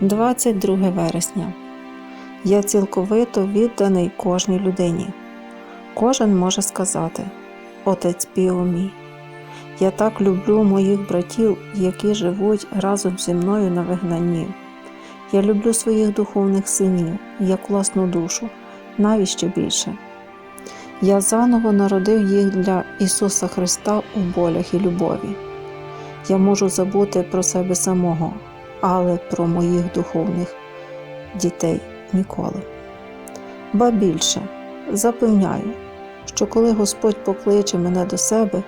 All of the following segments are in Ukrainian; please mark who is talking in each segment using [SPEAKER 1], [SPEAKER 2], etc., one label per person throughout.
[SPEAKER 1] 22 вересня. Я цілковито відданий кожній людині. Кожен може сказати: Отець Піо мій. Я так люблю моїх братів, які живуть разом зі мною на вигнанні. Я люблю своїх духовних синів, як власну душу, навіть ще більше. Я заново народив їх для Ісуса Христа у болях і любові. Я можу забути про себе самого, але про моїх духовних дітей ніколи. Ба більше запевняю, що коли Господь покличе мене до себе,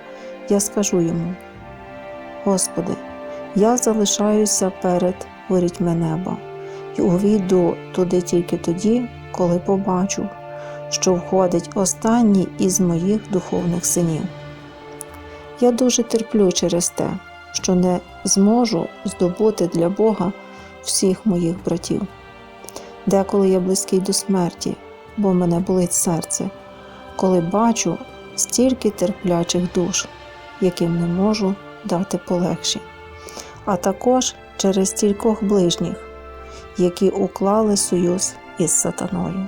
[SPEAKER 1] я скажу йому: Господи, я залишаюся перед ворітьми неба і увійду туди тільки тоді, коли побачу, що входить останній із моїх духовних синів. Я дуже терплю через те, що не зможу здобути для Бога всіх моїх братів. Деколи я близький до смерті, бо мене болить серце, коли бачу стільки терплячих душ, яким не можу дати полегші, а також через стількох ближніх, які уклали союз із сатаною.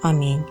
[SPEAKER 1] Амінь.